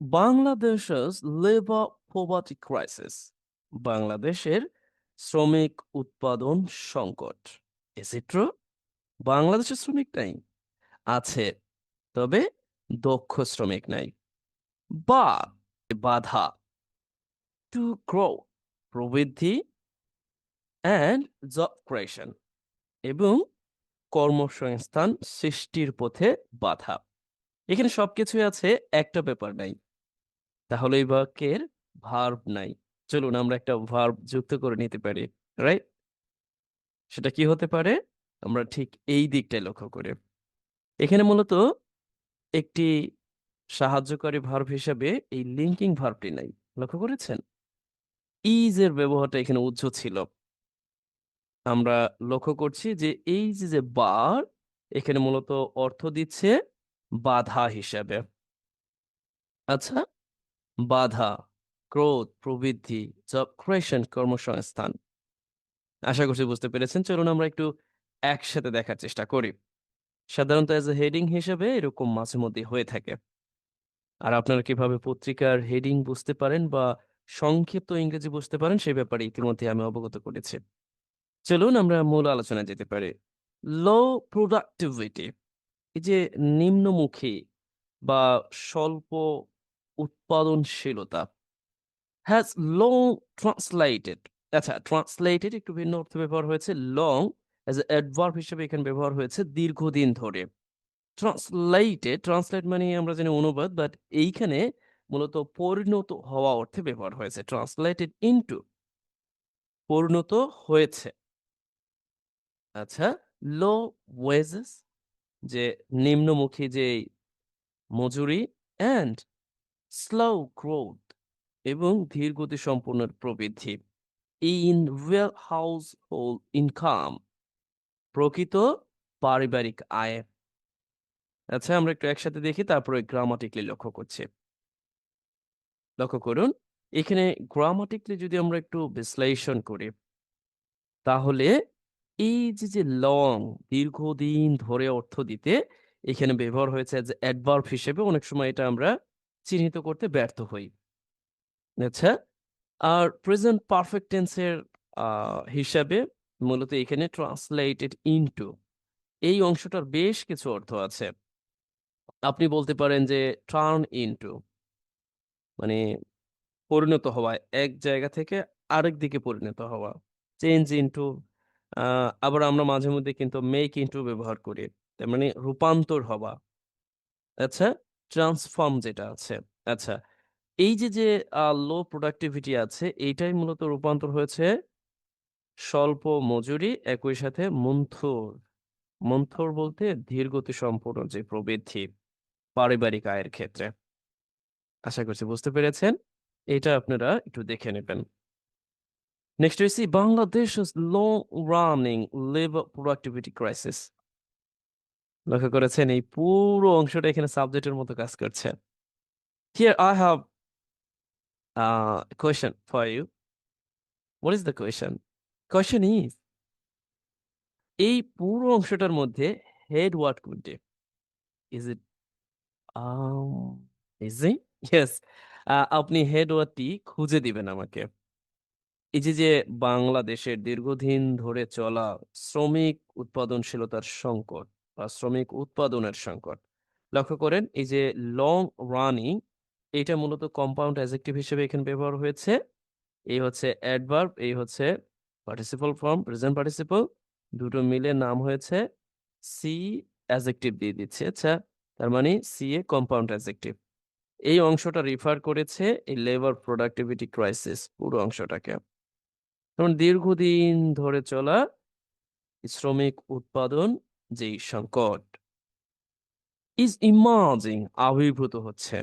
বাংলাদেশের labour poverty crisis বাংলাদেশের শ্রমিক উৎপাদন সংকট। ইজ ইট ট্রু বাংলাদেশের শ্রমিক নাই। আছে, তবে দক্ষ শ্রমিক নাই। বা বাধা টু গ্রো প্রবৃদ্ধি অ্যান্ড জব ক্রিয়েশন এবং কর্মসংস্থান সৃষ্টির পথে বাধা। এখানে সবকিছুই আছে, একটা ব্যাপার নাই। তাহলে এই বাক্যের ভার্ব নাই। চলুন আমরা একটা ভার্ব যুক্ত করে নিতে পারি রাইট সেটা কি হতে পারে? আমরা ঠিক এই দিকটাই লক্ষ্য করি। এখানে মূলত একটি সাহায্যকারী ভার্ব হিসেবে এই লিঙ্কিং ভার্বটি নাই। লক্ষ্য করেছেন? ইজ এর ব্যবহারটা এখানে উজ্জ ছিল। আমরা লক্ষ্য করছি যে এই যে যে বার এখানে মূলত অর্থ দিচ্ছে বাধা হিসাবে। আচ্ছা বাধা, ক্রোধ, প্রবৃদ্ধি জব ক্রিয়েশন কর্মসংস্থান। আশা করছি বুঝতে পেরেছেন। চলুন আমরা একটু একসাথে দেখার চেষ্টা করি। সাধারণত অ্যাজ এ হেডিং হিসেবে এরকম মাঝে মধ্যে হয়ে থাকে। আর আপনারা কীভাবে পত্রিকার হেডিং বুঝতে পারেন বা সংক্ষিপ্ত ইংরেজি বুঝতে পারেন সেই ব্যাপারে ইতিমধ্যে আমি অবগত করেছি। চলুন আমরা মূল আলোচনায় যেতে পারি। লো প্রোডাক্টিভিটি এই যে নিম্নমুখী বা স্বল্প উৎপাদনশীলতা হ্যাজ লং ট্রান্সলেটেড আচ্ছা ট্রান্সলেটেড একটু ভিন্ন অর্থে ব্যবহার হয়েছে লং অ্যাজ অ্যাডভার্ব হিসেবে এখানে ব্যবহার হয়েছে দীর্ঘদিন ধরে। ট্রান্সলেটেড ট্রান্সলেট মানে আমরা জানি অনুবাদ বাট এইখানে মূলত পরিণত হওয়া অর্থে ব্যবহার হয়েছে ট্রান্সলেটেড ইনটু পরিণত হয়েছে। আচ্ছা লো ওয়েজেস যে নিম্নমুখী যে মজুরি অ্যান্ড স্লো গ্রোথ এবং ধীর গতি সম্পন্ন প্রবৃদ্ধি। In well household income প্রকৃত পারিবারিক আয়। আচ্ছা আমরা একটু একসাথে দেখি, তারপরে গ্রামাটিকলি লক্ষ্য করছি। লক্ষ্য করুন, এখানে গ্রামাটিকলি যদি আমরা একটু বিশ্লেষণ করি, তাহলে এই যে যে লং দীর্ঘদিন ধরে অর্থ দিতে, এখানে ব্যবহার হয়েছে অ্যাডভার্ব হিসেবে, অনেক সময় এটা আমরা চিহ্নিত করতে ব্যর্থ হই। আচ্ছা আর প্রেজেন্ট পারফেক্ট টেন্সের হিসাবে মূলত এখানে ট্রান্সলেটেড ইনটু এই অংশটার বেশ কিছু অর্থ আছে। আপনি বলতে পারেন যে টার্ন ইনটু মানে পরিণত হওয়া, এক জায়গা থেকে আরেক দিকে পরিণত হওয়া চেঞ্জ ইনটু আবার আমরা মাঝে মধ্যে কিন্তু মেক ইনটু ব্যবহার করি, তার মানে রূপান্তর হওয়া। আচ্ছা ট্রান্সফর্ম যেটা আছে আচ্ছা এই যে যে লো প্রোডাক্টিভিটি আছে, এইটাই মূলত রূপান্তর হয়েছে স্বল্প মজুরি, একই সাথে মন্থর। মন্থর বলতে ধীর গতি সম্পূর্ণ যে প্রবৃদ্ধি পারিবারিক আয়ের ক্ষেত্রে। আশা করছি বুঝতে পেরেছেন। এটা আপনারা একটু দেখে নেবেন। Next we Bangladesh Bangladesh's running labour productivity crisis. লক্ষ্য করেছেন এই পুরো অংশটা এখানে সাবজেক্টের মতো কাজ করছে। Here I have uh, a question for you. What is the is এই পুরো অংশটার মধ্যে হেড ওয়ার্ড কোনটি? ইজ ইট ইজি ইয়েস আপনি হেড ওয়ার্ডটি খুঁজে দিবেন আমাকে। এই যে যে বাংলাদেশের দীর্ঘদিন ধরে চলা শ্রমিক উৎপাদনশীলতার সংকট বা শ্রমিক উৎপাদনের সংকট। লক্ষ্য করেন, এই যে লং রানিং এটা মূলত কম্পাউন্ড অ্যাজেক্টিভ হিসেবে এখানে ব্যবহার হয়েছে। এই হচ্ছে অ্যাডভার্ব এই হচ্ছে পার্টিসিপল ফর্ম প্রেজেন্ট পার্টিসিপল দুটো মিলে নাম হয়েছে সি অ্যাজেক্টিভ দিয়ে দিচ্ছে। আচ্ছা তার মানে সি এ কম্পাউন্ড অ্যাজেক্টিভ এই অংশটা রিফার করেছে এই লেবার প্রোডাক্টিভিটি ক্রাইসিস পুরো অংশটাকে। যেমন দীর্ঘদিন ধরে চলা শ্রমিক উৎপাদন যেই সংকট ইজ ইমাজিং আবির্ভূত হচ্ছে।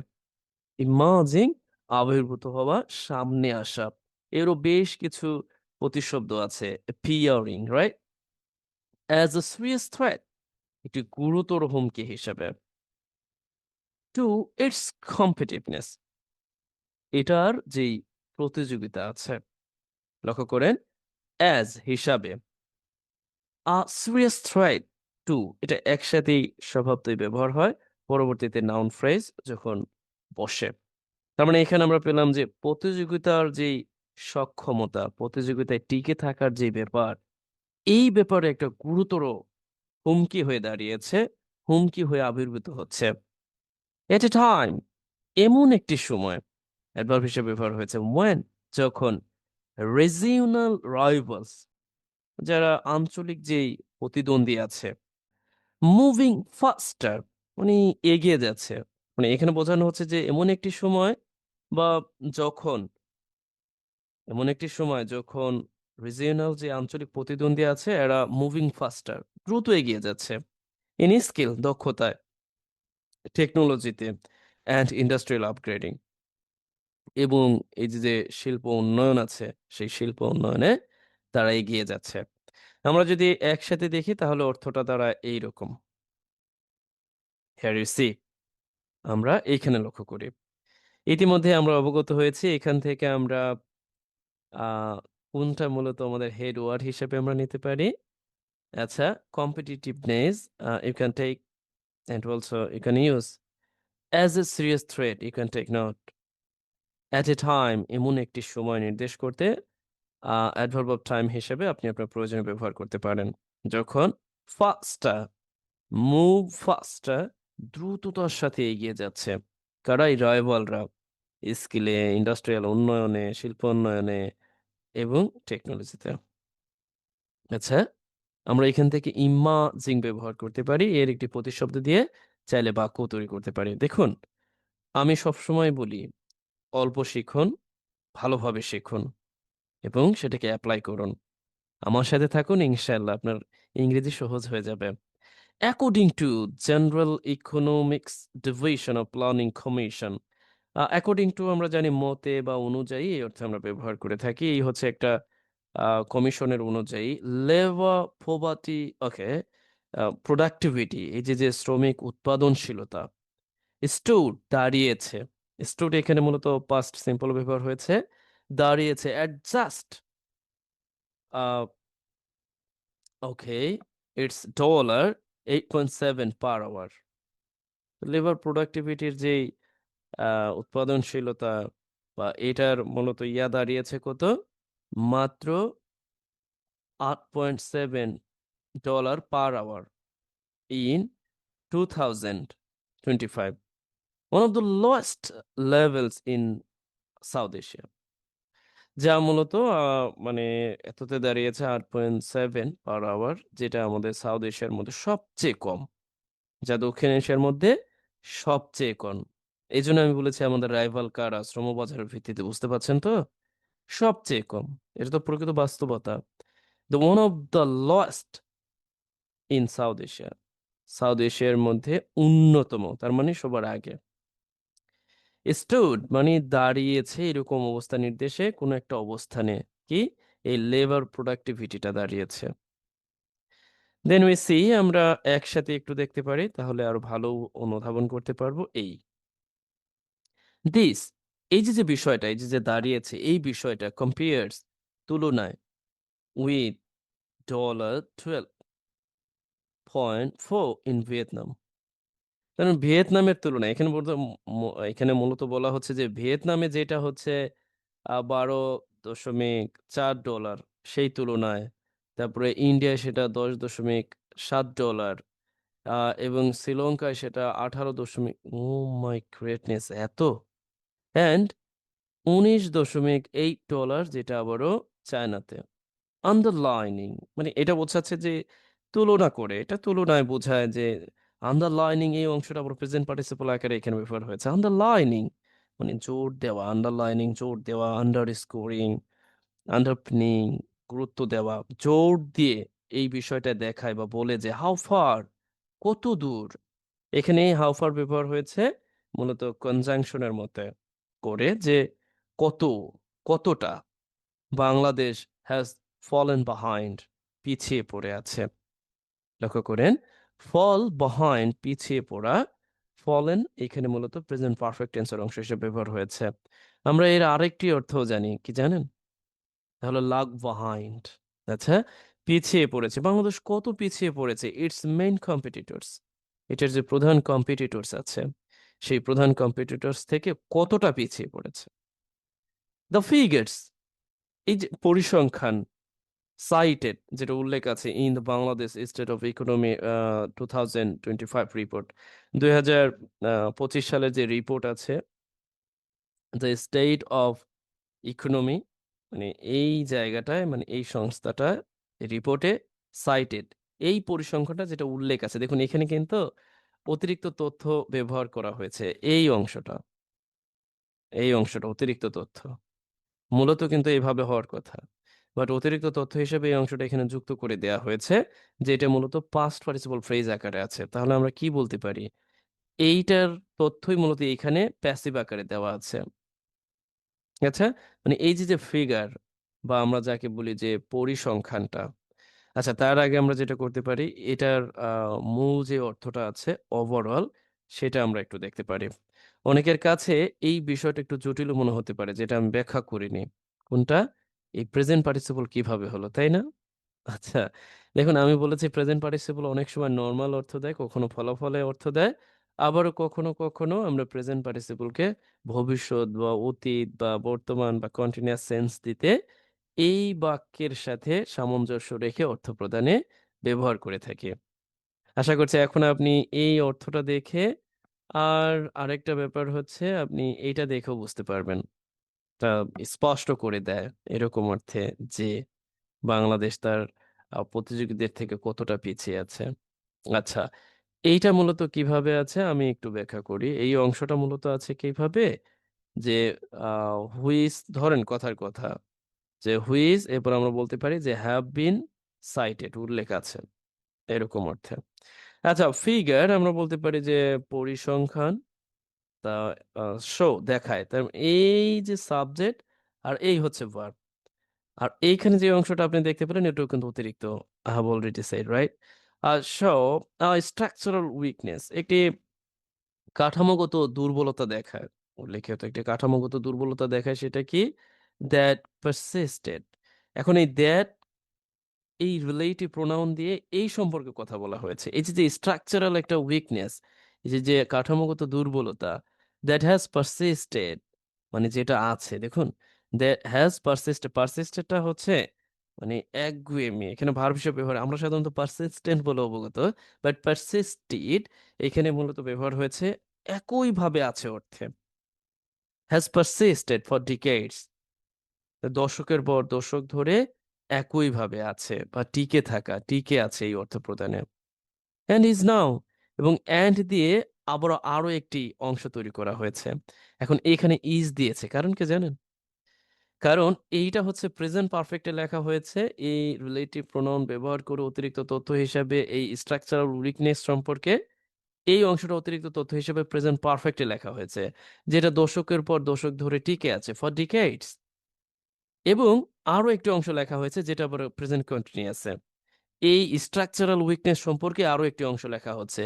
ইমাজিং আবির্ভূত হওয়া, সামনে আসা। এরও বেশ কিছু প্রতিশব্দ আছে peering right as a serious threat একটি গুরুতর হুমকি হিসেবে। টু ইটস কম্পিটিভনেস এটার যেই প্রতিযোগিতা আছে, লক্ষ্য করেন অ্যাজ হিসাবে। আ সিরিয়াস থ্রেট টু, এটা একসাথেই স্বভাবতই ব্যবহার হয়। পরবর্তীতে নাউন ফ্রেজ যখন বসে। তার মানে এখানে আমরা পেলাম যে প্রতিযোগিতার যেই সক্ষমতা, প্রতিযোগিতায় টিকে থাকার যে ব্যাপার, এই ব্যাপারে একটা গুরুতর হুমকি হয়ে দাঁড়িয়েছে, হুমকি হয়ে আবির্ভূত হচ্ছে। এট এ টাইম এমন একটি সময় অ্যাডভার্ব হিসেবে ব্যবহার হয়েছে, when যখন রিজিওনাল রাইভালস যারা আঞ্চলিক যেই প্রতিদ্বন্দ্বী আছে মুভিং ফাস্টার মানে এগিয়ে যাচ্ছে। মানে এখানে বোঝানো হচ্ছে যে এমন একটি সময় বা যখন, এমন একটি সময় যখন রিজিওনাল যে আঞ্চলিক প্রতিদ্বন্দ্বী আছে, এরা মুভিং ফাস্টার দ্রুত এগিয়ে যাচ্ছে। ইন স্কিল দক্ষতায় টেকনোলজিতে অ্যান্ড ইন্ডাস্ট্রিয়াল আপগ্রেডিং এবং এই যে শিল্প উন্নয়ন আছে, সেই শিল্প উন্নয়নে তারা এগিয়ে যাচ্ছে। আমরা যদি একসাথে দেখি, তাহলে অর্থটা দ্বারা এইরকম। হ্যার ইউ সি আমরা এইখানে লক্ষ্য করি। ইতিমধ্যে আমরা অবগত হয়েছি, এখান থেকে আমরা কোনটা মূলত আমাদের হেড ওয়ার্ড হিসেবে আমরা নিতে পারি? আচ্ছা competitiveness you can take and also you can use as a serious threat you can take note. At a time এমন একটি সময় নির্দেশ করতে অ্যাডভার্ব অফ টাইম হিসেবে আপনি আপনার প্রয়োজনে ব্যবহার করতে পারেন। যখন ফাস্টার মুভ ফাস্টার দ্রুততার সাথে এগিয়ে যাচ্ছে। কারা? এই রাইভালরা স্কিলে ইন্ডাস্ট্রিয়াল উন্নয়নে, শিল্প উন্নয়নে এবং টেকনোলজিতে আচ্ছা আমরা এখান থেকে ইমাজিং ব্যবহার করতে পারি। এর একটি প্রতিশব্দ দিয়ে চাইলে বাক্য তৈরি করতে পারি। দেখুন, আমি সবসময় বলি, অল্প শিখুন, ভালোভাবে শিখুন। এবং সেটাকে অ্যাপ্লাই করুন। আমার সাথে থাকুন, ইনশাআল্লাহ আপনার ইংরেজি সহজ হয়ে যাবে। According to general economics division of planning commission according to আমরা জানি মতে বা অনুযায়ী, এই অর্থে আমরা ব্যবহার করে থাকি, এই হচ্ছে একটা কমিশনের অনুযায়ী লেবার পোভার্টি ওকে প্রোডাক্টিভিটি এই যে যে শ্রমিক উৎপাদনশীলতা স্টুড দাঁড়িয়েছে। স্টুড এখানে মূলত পাস্ট সিম্পল ব্যবহার হয়েছে। দাঁড়িয়েছে adjust okay it's dollar eight point seven per hour labour প্রোডাক্টিভিটির যে উৎপাদনশীলতা, বা এটার মূলত ইয়া দাঁড়িয়েছে কত? মাত্র আট point seven dollar per hour in two thousand twenty five one of the lowest levels in South Asia যা মূলত মানে এততে দাঁড়িয়েছে আট পয়েন্ট সেভেন পার আওয়ার, যেটা আমাদের সাউথ এশিয়ার মধ্যে সবচেয়ে কম। যা দক্ষিণ এশিয়ার মধ্যে সবচেয়ে কম। এই জন্য আমি বলেছি আমাদের রাইভাল কার কারা শ্রমবাজারের ভিত্তিতে, বুঝতে পারছেন তো? সবচেয়ে কম। এটা তো প্রকৃত বাস্তবতা। The one of the lost in South Asia. South এশিয়ার মধ্যে অন্যতম, তার মানে সবার আগে। স্টুড মানে দাঁড়িয়েছে এরকম অবস্থা নির্দেশে কোনো একটা অবস্থানে কি এই লেবার প্রোডাক্টিভিটিটা দাঁড়িয়েছে। দেন উই সি আমরা একসাথে একটু দেখতে পারি, তাহলে আরও ভালো অনুধাবন করতে পারব এই। দিস এই যে যে, বিষয়টা, এই যে যে, দাঁড়িয়েছে, এই বিষয়টা কম্পেয়ার্স তুলনায় with dollar twelve point four in Vietnam কারণ ভিয়েতনামের তুলনায়, এখানে এখানে মূলত বলা হচ্ছে যে, ভিয়েতনামে যেটা হচ্ছে বারো দশমিক চার ডলার সেই তুলনায়, তারপরে ইন্ডিয়ায় সেটা দশ দশমিক সাত ডলার এবং শ্রীলঙ্কায় সেটা আঠারো দশমিক ও মাই গ্রেটনেস এত? অ্যান্ড উনিশ দশমিক এইট ডলার যেটা আবারও চায়নাতে আন্ডারলাইনিং মানে এটা বোঝাচ্ছে যে, তুলনা করে, এটা তুলনায় বোঝায় যে আন্ডারলাইনিং এই অংশটা আবার প্রেজেন্ট পার্টিসিপল আকারে এখানে ব্যবহার হয়েছে। আন্ডারলাইনিং মানে জোর দেওয়া আন্ডারলাইনিং জোর দেওয়া আন্ডার স্কোরিং আন্ডারপিনিং গুরুত্ব দেওয়া, জোর দিয়ে এই বিষয়টা দেখায় বা বলে যে হাউ ফার কত দূর। এখানে হাউ ফার ব্যবহার হয়েছে মূলত কনজাংশনের মতে করে যে কত, কতটা বাংলাদেশ হ্যাজ ফলেন বাহাইন্ড পিছিয়ে পড়ে আছে। লক্ষ্য করেন ফল বাহাইন্ড পিছিয়ে পড়া ফলেন এখানে মূলত প্রেজেন্ট পারফেক্ট টেন্সের অংশ হিসেবে ব্যবহার হয়েছে। আমরা এর আরেকটি অর্থও জানি, কি জানেন? তাহলে লাগ বাহাইন্ড আচ্ছা পিছিয়ে পড়েছে। বাংলাদেশ কত পিছিয়ে পড়েছে? ইটস মেইন কম্পিটিটরস এটার যে প্রধান কম্পিটিটরস আছে, সেই প্রধান কম্পিটিটরস থেকে কতটা পিছিয়ে পড়েছে? দ্য ফিগার্স এই যে পরিসংখ্যান সাইটেড যেটা উল্লেখ আছে in the Bangladesh state of economy two thousand twenty five report দুই হাজার পঁচিশ সালের যে রিপোর্ট আছে দ্য স্টেট অফ ইকোনমি মানে এই জায়গাটায় মানে এই সংস্থাটা রিপোর্টে সাইটেড এই পরিসংখ্যানটা যেটা উল্লেখ আছে, দেখুন এখানে কিন্তু অতিরিক্ত তথ্য ব্যবহার করা হয়েছে, এই অংশটা। এই অংশটা অতিরিক্ত তথ্য। মূলত কিন্তু এইভাবে হওয়ার কথা। বাট অতিরিক্ত তথ্য হিসেবে এই অংশটা এখানে যুক্ত করে দেয়া হয়েছে, যে এটা মূলত পাস্ট পার্টিসিপল ফ্রেজ আকারে আছে। তাহলে আমরা কি বলতে পারি? এইটার তথ্যই মূলত এখানে প্যাসিভ আকারে দেওয়া আছে। আচ্ছা মানে এই যে যে ফিগার বা আমরা যাকে বলি যে পরিসংখ্যানটা আচ্ছা তার আগে আমরা যেটা করতে পারি, এটার মূল যে অর্থটা আছে ওভারঅল সেটা আমরা একটু দেখতে পারি। অনেকের কাছে এই বিষয়টা একটু জটিল মনে হতে পারে, যেটা আমি ব্যাখ্যা করিনি। কোনটা? এই প্রেজেন্ট পার্টিসিপল কীভাবে হলো, তাই না? আচ্ছা দেখুন আমি বলেছি প্রেজেন্ট পার্টিসিপল অনেক সময় নর্মাল অর্থ দেয়, কখনো ফলাফলে অর্থ দেয়, আবারও কখনো কখনো আমরা প্রেজেন্ট পার্টিসিপলকে ভবিষ্যৎ বা অতীত বা বর্তমান বা কন্টিনিউয়াস সেন্স দিতে এই বাক্যের সাথে সামঞ্জস্য রেখে অর্থ প্রদানে ব্যবহার করে থাকি। আশা করছি এখন আপনি এই অর্থটা দেখে, আর আরেকটা ব্যাপার হচ্ছে আপনি এইটা দেখেও বুঝতে পারবেন। তা স্পষ্ট করে দেয় এরকম অর্থে যে বাংলাদেশ তার প্রতিযোগীদের থেকে কতটা পিছিয়ে আছে। আচ্ছা এইটা মূলত কীভাবে আছে আমি একটু ব্যাখ্যা করি। এই অংশটা মূলত আছে কীভাবে? যে হুইস, ধরেন কথার কথা, যে হুইজ এরপর আমরা বলতে পারি যে হ্যাভ বিন সাইটেড, উল্লেখ আছে এরকম অর্থে। আচ্ছা ফিগার আমরা বলতে পারি যে পরিসংখ্যান তা শো দেখায়। তার মানে এই যে সাবজেক্ট আর এই হচ্ছে ভার্ব আর এইখানে যে অংশটা আপনি দেখতে পেলেন, এটাও কিন্তু অতিরিক্ত I have already right are show structural weakness একটি কাঠামোগত দুর্বলতা দেখায়। উল্লেখিত একটি কাঠামোগত দুর্বলতা দেখায় সেটা কি? দ্যাট পারসিস্টেড এখন এই দ্যাট এই রিলেটিভ প্রোনাউন দিয়ে এই সম্পর্কে কথা বলা হয়েছে। এই যে স্ট্রাকচারাল একটা উইকনেস এই যে কাঠামোগত দুর্বলতা দ্যাট হ্যাজ পারসিস্টেড মানে যেটা আছে, দেখুন দ্যাট হ্যাজ পারসিস্টেড পারসিস্টেডটা হচ্ছে মানে একগুয়েমি এখানে ভার্ব হিসেবে ব্যবহার, আমরা সাধারণত পারসিস্টেন্ট বলে অবগত বাট পারসিস্টেড এখানে মূলত ব্যবহার হয়েছে একইভাবে আছে অর্থে। হ্যাজ পারসিস্টেড ফর ডিকেডস দশকের পর দশক ধরে একইভাবে আছে, বা টিকে থাকা, টিকে আছে এই অর্থ প্রদানে অ্যান্ড ইজ নাও এবং অ্যান্ড দিয়ে আবারও আরও একটি অংশ তৈরি করা হয়েছে। এখন এখানে ইজ দিয়েছে। কারণ কি জানেন? কারণ এইটা হচ্ছে প্রেজেন্ট পারফেক্টে লেখা হয়েছে। এই রিলেটিভ প্রোনাউন ব্যবহার করে অতিরিক্ত তথ্য হিসাবে এই স্ট্রাকচারাল উইকনেস সম্পর্কে এই অংশটা অতিরিক্ত তথ্য হিসেবে প্রেজেন্ট পারফেক্টে লেখা হয়েছে, যেটা দশকের পর দশক ধরে টিকে আছে ফর ডিকেডস এবং আরও একটি অংশ লেখা হয়েছে, যেটা আবার প্রেজেন্ট কন্টিনিউয়াসে এই স্ট্রাকচারাল উইকনেস সম্পর্কে আরও একটি অংশ লেখা হচ্ছে।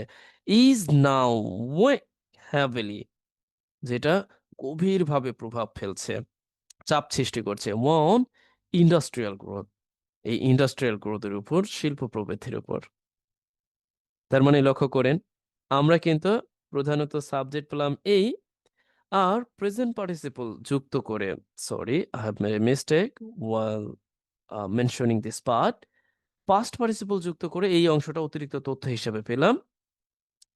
ইজ নাও হ্যাভেলি যেটা গভীরভাবে প্রভাব ফেলছে, চাপ সৃষ্টি করছে ওয়ান ইন্ডাস্ট্রিয়াল গ্রোথ এই ইন্ডাস্ট্রিয়াল গ্রোথের উপর, শিল্প প্রবৃদ্ধির উপর। তার মানে লক্ষ্য করেন, আমরা কিন্তু প্রধানত সাবজেক্ট পেলাম এই, আর প্রেজেন্ট পার্টিসিপল যুক্ত করে sorry I have made mistake while mentioning this part past participle যুক্ত করে এই অংশটা অতিরিক্ত তথ্য হিসেবে পেলাম।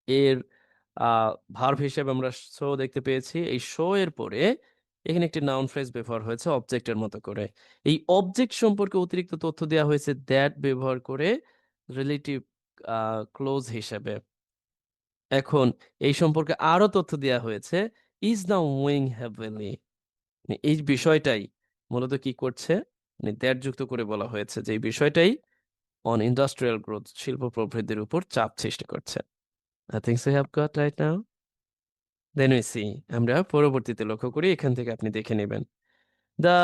এর ভার্ব হিসেবে আমরা শো দেখতে পেয়েছি। এই শো এর পরে এখানে একটি নাউন ফ্রেজ ব্যবহার হয়েছে অবজেক্টের মতো করে। এই অবজেক্ট সম্পর্কে অতিরিক্ত তথ্য দেওয়া হয়েছে দ্যাট ব্যবহার করে রিলেটিভ ক্লোজ হিসেবে। এখন এই সম্পর্কে আরও তথ্য দেওয়া হয়েছে ইজ নাও উইং হ্যাভেলি এই বিষয়টাই মূলত কি করছে? মানে দ্যাট যুক্ত করে বলা হয়েছে যে এই বিষয়টাই অন ইন্ডাস্ট্রিয়াল গ্রোথ শিল্প প্রবৃদ্ধির উপর চাপ সৃষ্টি করছে। So have got right now then we see আমরা পরবর্তীতে লক্ষ্য করি, এখান থেকে আপনি দেখে নেবেন। দ্য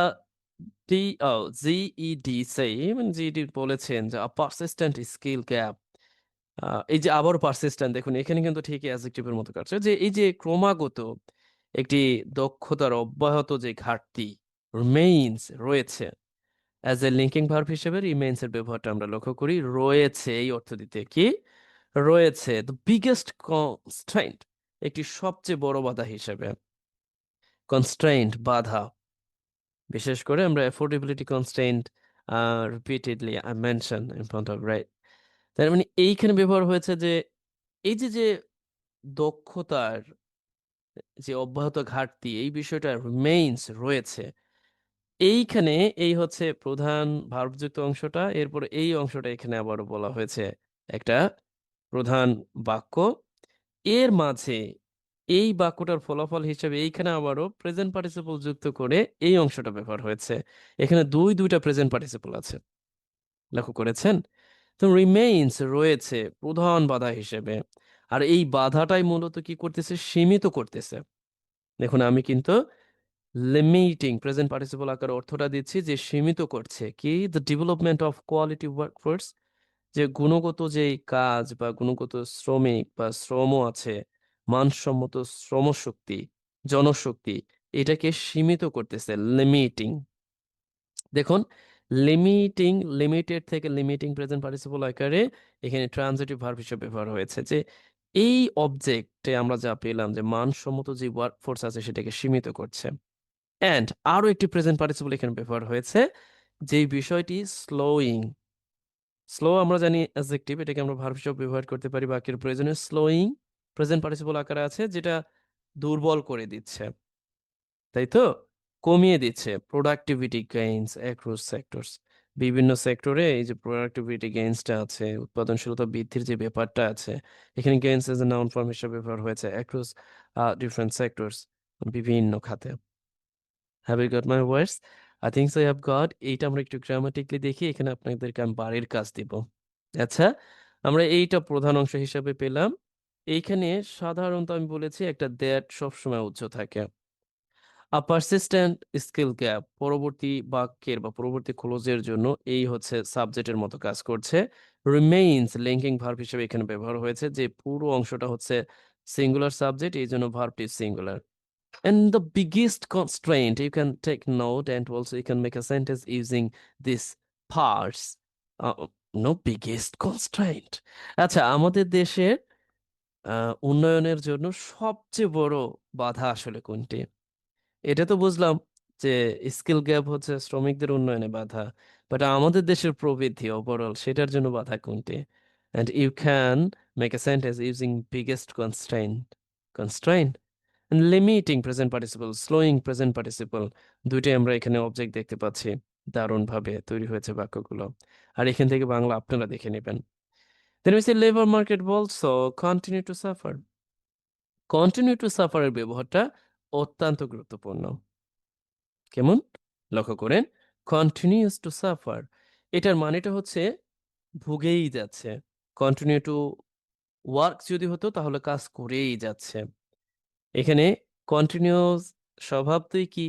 জিইডি সেই মানে জিইডি বলেছেন যে পারসিস্টেন্ট স্কিল গ্যাপ এই যে আবার পারসিস্টেন্ট দেখুন, এখানে কিন্তু ঠিকই অ্যাডজেক্টিভের মতো কাটছে। যে এই যে ক্রমাগত একটি দক্ষতার অব্যাহত যে ঘাটতি রিমেইনস রয়েছে অ্যাজ এ লিঙ্কিং ভার্ব হিসেবে রিমেইনস এর ব্যবহারটা আমরা লক্ষ্য করি, রয়েছে, এই অর্থ দিতে কি? রয়েছে দ্য বিগেস্ট কনস্ট্রেন্ট একটি সবচেয়ে বড় বাধা হিসেবে। কনস্ট্রেইন্ট বাধা। বিশেষ করে আমরা affordability constraint repeatedly I mention in front of right তার মানে এইখানে ব্যবহার হয়েছে যে, এই যে যে দক্ষতার যে অব্যাহত ঘাটতি, এই বিষয়টা রিমেইনস রয়েছে। এইখানে এই হচ্ছে প্রধান ভার্বযুক্ত অংশটা, এরপর এই অংশটা এখানে আবারও বলা হয়েছে একটা প্রধান বাক্য। এর মাঝে এই বাক্যটার ফলাফল হিসেবে এইখানে আবারও প্রেজেন্ট পার্টিসিপল যুক্ত করে এই অংশটা ব্যবহার হয়েছে। এখানে দুই, দুইটা প্রেজেন্ট পার্টিসিপল আছে। লক্ষ্য করেছেন? তো রিমেইনস রয়েছে প্রধান বাধা হিসেবে। আর এই বাধাটাই মূলত কি করতেছে? সীমিত করতেছে। দেখুন, আমি কিন্তু লিমিটিং প্রেজেন্ট পার্টিসিপল আকার অর্থটা দিচ্ছি যে সীমিত করছে। কি? The development of quality work workforce যে গুণগত যেই কাজ বা গুণগত শ্রমিক বা শ্রম আছে, মানসম্মত শ্রমশক্তি, জনশক্তি, এটাকে সীমিত করতেছে লিমিটিং দেখুন লিমিটিং লিমিটেড থেকে লিমিটিং প্রেজেন্ট পার্টিসিপল আকারে এখানে ট্রানজিটিভ ভার্ব হিসেবে ব্যবহার হয়েছে যে এই অবজেক্টে আমরা যা পেলাম যে মানসম্মত যে ওয়ার্ক ফোর্স আছে সেটাকে সীমিত করছে। অ্যান্ড আরও একটি প্রেজেন্ট পার্টিসিপল এখানে ব্যবহার হয়েছে, যেই বিষয়টি স্লোয়িং স্লো আমরা জানি অ্যাডজেক্টিভ এটাকে আমরা ভার্ব হিসেবে ব্যবহার করতে পারি বাক্যের প্রয়োজনে। স্লোয়িং প্রেজেন্ট পার্টিসিপল আকারে আছে, যেটা দুর্বল করে দিচ্ছে। তাই তো? কমিয়ে দিচ্ছে। প্রোডাক্টিভিটি গেইনস অ্যাক্রস সেক্টরস বিভিন্ন সেক্টরে এই যে প্রোডাক্টিভিটি গেইনসটা আছে, উৎপাদনশীলতা বৃদ্ধির যে ব্যাপারটা আছে, এখানে gains as a noun form হিসেবে ব্যবহার হয়েছে অ্যাক্রস ডিফারেন্ট সেক্টরস বিভিন্ন খাতে। Have you got my words I think so have got এইটা আমরা একটু গ্রামাটিকলি দেখি, এখানে আপনাদেরকে আমি বাড়ির কাজ দিব। আচ্ছা আমরা এইটা প্রধান অংশ হিসাবে পেলাম। এইখানে সাধারণত আমি বলেছি একটা দ্যাট সবসময় উচ্চ থাকে। আ পারসিস্টেন্ট স্কিল গ্যাপ পরবর্তী বাক্যের বা পরবর্তী ক্লোজের জন্য এই হচ্ছে সাবজেক্টের মতো কাজ করছে। রিমেইনস লিঙ্কিং ভার্ব হিসেবে এখানে ব্যবহার হয়েছে, যে পুরো অংশটা হচ্ছে সিঙ্গুলার সাবজেক্ট এই জন্য ভার্বটি singular And the biggest constraint, you can take note and also you can make a sentence using this parse. Uh, no biggest constraint. আচ্ছা আমাদের দেশের উন্নয়নের জন্য সবচেয়ে বড় বাধা আসলে কোনটি এটা তো বুঝলাম যে স্কিল গ্যাপ হচ্ছে শ্রমিকদের উন্নয়নে বাধা বাট আমাদের দেশের প্রবৃদ্ধি ওভারঅল সেটার জন্য বাধা কোনটি and you can make a sentence using biggest constraint constraint limiting present participle, slowing present participle, দুইটাই আমরা এখানে অবজেক্ট দেখতে পাচ্ছি, দারুণভাবে তৈরি হয়েছে বাক্যগুলো। আর এখান থেকে বাংলা আপনারা দেখে নেবেন। We say labor market also continue to suffer. Continue to suffer এর ব্যবহারটা অত্যন্ত গুরুত্বপূর্ণ। কেমন? লক্ষ্য করেন কন্টিনিউস টু সাফার এটার মানেটা হচ্ছে ভুগেই যাচ্ছে। কন্টিনিউ টু ওয়ার্ক যদি হতো তাহলে কাজ করেই যাচ্ছে। এখানে কন্টিনিউস স্বভাবতই কি?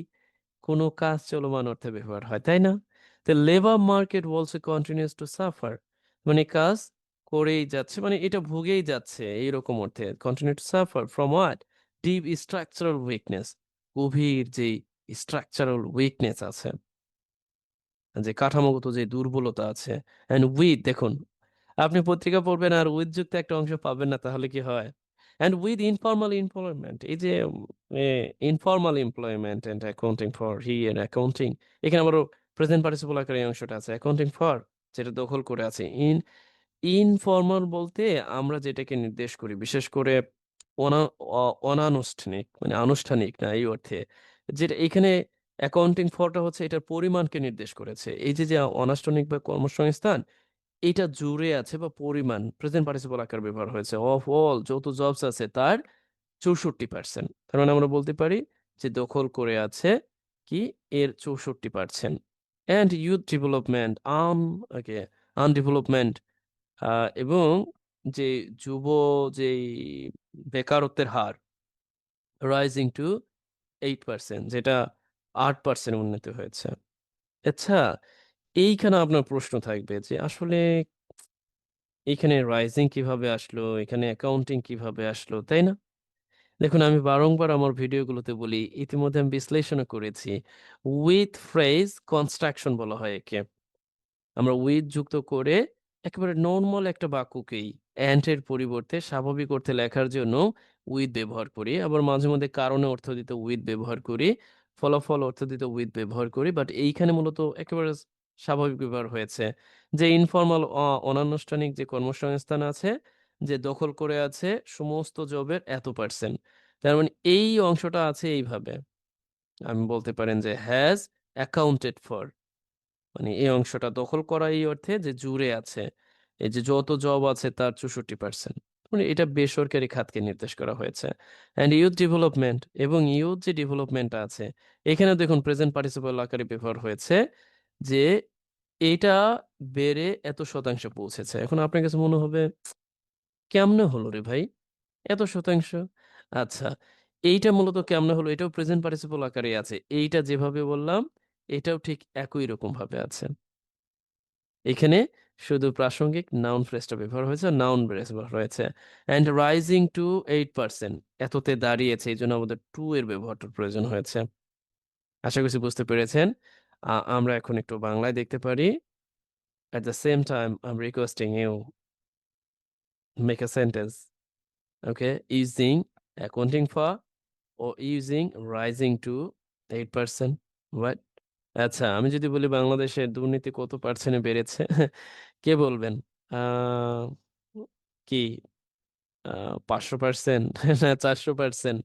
কোনো কাজ চলমান অর্থে ব্যবহার হয়, তাই না? তো labour market also continues to suffer মানে কাজ করেই যাচ্ছে মানে এটা ভুগেই যাচ্ছে, এইরকম অর্থে continue to suffer from what deep structural weakness গভীর যেই স্ট্রাকচারাল উইকনেস আছে, যে কাঠামোগত যে দুর্বলতা আছে এন্ড উইথ দেখুন, আপনি পত্রিকা পড়বেন আর উইথ যুক্ত একটা অংশ পাবেন না, তাহলে কি হয়? এন্ড উইথ ইনফর্মাল এমপ্লয়মেন্ট এই যে informal employment and accounting for he and accounting এখানে আবারও প্রেজেন্ট পার্টিসিপল আকারে অংশটা আছে। অ্যাকাউন্টিং ফর যেটা দখল করে আছে। ইন ইনফর্মাল বলতে আমরা যেটাকে নির্দেশ করি, বিশেষ করে অনানুষ্ঠানিক মানে আনুষ্ঠানিক না, এই অর্থে। যেটা এখানে অ্যাকাউন্টিং ফরটা হচ্ছে এটার পরিমাণকে নির্দেশ করেছে। এই যে যে অনানুষ্ঠানিক বা কর্মসংস্থান এটা জুড়ে আছে বা পরিমাণ প্রেজেন্ট পার্টিসিপল আকার ব্যবহার হয়েছে। অফ অল যত জবস আছে তার চৌষট্টি পার্সেন্ট তার মানে আমরা বলতে পারি যে দখল করে আছে কি এর চৌষট্টি পার্সেন্ট অ্যান্ড ইউথ ডেভেলপমেন্ট আন ওকে আনডেভেলপমেন্ট এবং যে যুব যে বেকারত্বের হার রাইজিং টু এইট পার্সেন্ট যেটা আট পার্সেন্ট উন্নতি হয়েছে। আচ্ছা এইখানে আপনার প্রশ্ন থাকবে যে, আসলে এখানে রাইজিং কীভাবে আসলো? এখানে অ্যাকাউন্টিং কীভাবে আসলো? তাই না? দেখুন, আমি বারংবার আমার ভিডিওগুলোতে বলি, ইতিমধ্যে আমি বিশ্লেষণও করেছি। উইথ ফ্রেজ কনস্ট্রাকশন বলা হয় একে। আমরা উইথ যুক্ত করে একেবারে নর্মাল একটা বাক্যকেই এর পরিবর্তে স্বাভাবিক অর্থে লেখার জন্য উইথ ব্যবহার করি। আবার মাঝে মধ্যে কারণে অর্থ দিতে উইথ ব্যবহার করি, ফলাফল অর্থ দিতে উইথ ব্যবহার করি বাট এইখানে মূলত একেবারে স্বাভাবিক ব্যবহার হয়েছে। যে ইনফর্মাল অনানুষ্ঠানিক যে কর্মসংস্থান আছে, যে দখল করে আছে সমস্ত জবের এত পার্সেন্ট তার মানে এই অংশটা আছে এইভাবে। আমি বলতে পারেন যে হ্যাজ অ্যাকাউন্টেড ফর মানে এই অংশটা দখল করা এই অর্থে যে জুড়ে আছে। এই যে যত জব আছে তার চৌষট্টি পার্সেন্ট মানে এটা বেসরকারি খাতকে নির্দেশ করা হয়েছে। অ্যান্ড ইউথ ডেভেলপমেন্ট এবং ইউথ যে ডেভেলপমেন্ট আছে, এখানে দেখুন প্রেজেন্ট পার্টিসিপাল আকারে ব্যবহার হয়েছে। যে এইটা বেড়ে এত শতাংশ পৌঁছেছে। এখন আপনার কাছে মনে হবে, কেমনে হলো রে ভাই? এত শতাংশ? আচ্ছা এইটা মূলত কেমনে হলো? এটাও প্রেজেন্ট পার্টিসিপল আকারে আছে। এইটা যেভাবে বললাম, এটাও ঠিক একই রকম ভাবে আছে। এখানে শুধু প্রাসঙ্গিক নাউন ফ্রেজটা ব্যবহার হয়েছে নাউন ফ্রেজ হয়েছে। And rising to eight percent এততে দাঁড়িয়েছে এই জন্য আমাদের টু এর ব্যবহারটার প্রয়োজন হয়েছে। আশা করছি বুঝতে পেরেছেন। আমরা এখন একটু বাংলায় দেখতে পারি at the same time i'm requesting you make a sentence okay using accounting for or using rising to 8% what আচ্ছা আমি যদি বলি বাংলাদেশে দুর্নীতি কত পার্সেন্টে বেড়েছে কে বলবেন কি পাঁচশো পার্সেন্ট না চারশো পার্সেন্ট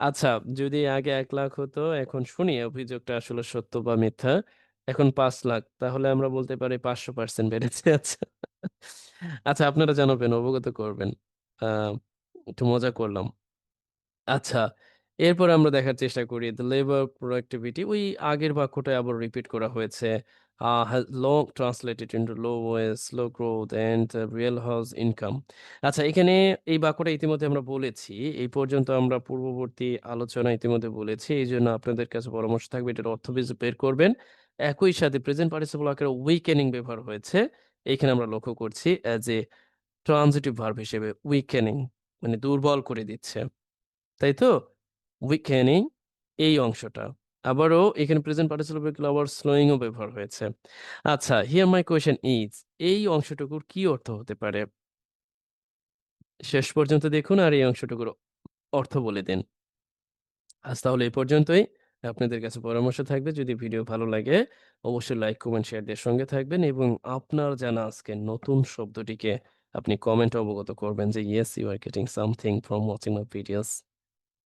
আচ্ছা যদি আগে এক লাখ হতো, এখন শুনি অভিযোগটা আসলে সত্য বা মিথ্যা। এখন পাঁচ লাখ, তাহলে আমরা বলতে পারি পাঁচশো পার্সেন্ট বেড়েছে। আচ্ছা। আচ্ছা আপনারা জানাবেন অবগত করবেন। আহ, একটু মজা করলাম। আচ্ছা এরপর আমরা দেখার চেষ্টা করি দ্য লেবার প্রোডাক্টিভিটি ওই আগের বাক্যটা আবার রিপিট করা হয়েছে। Long translated into low wage slow growth and real house income আচ্ছা এখানে এই বাক্যটা ইতিমধ্যে আমরা বলেছি, এই পর্যন্ত আমরা পূর্ববর্তী আলোচনা ইতিমধ্যে বলেছি, এই জন্য আপনাদের কাছে পরামর্শ থাকবে, এটার অর্থ বীজ বের করবেন। একই সাথে প্রেজেন্ট পার্টিসিপল আকারে উইকেনিং ব্যবহার হয়েছে এখানে আমরা লক্ষ্য করছি অ্যাজ এ ট্রানজিটিভ ভার্ব হিসেবে উইকেনিং মানে দুর্বল করে দিচ্ছে। তাই তো? উইকেনিং এই অংশটা। আবারও এখানে প্রেজেন্ট পার্টিসিপেল ব্যবহার হয়েছে। আচ্ছা হিয়ার মাই কোয়েশ্চেন ইজ এই অংশটুকুর কি অর্থ হতে পারে? শেষ পর্যন্ত দেখুন আর এই অংশটুকুর অর্থ বলে দিন। আজ তাহলে এই পর্যন্তই। আপনাদের কাছে পরামর্শ থাকবে, যদি ভিডিও ভালো লাগে, অবশ্যই লাইক কমেন্ট শেয়ার দিয়ে সঙ্গে থাকবেন এবং আপনার জানা আজকে নতুন শব্দটিকে আপনি কমেন্ট অবগত করবেন যে yes you are getting something from watching my videos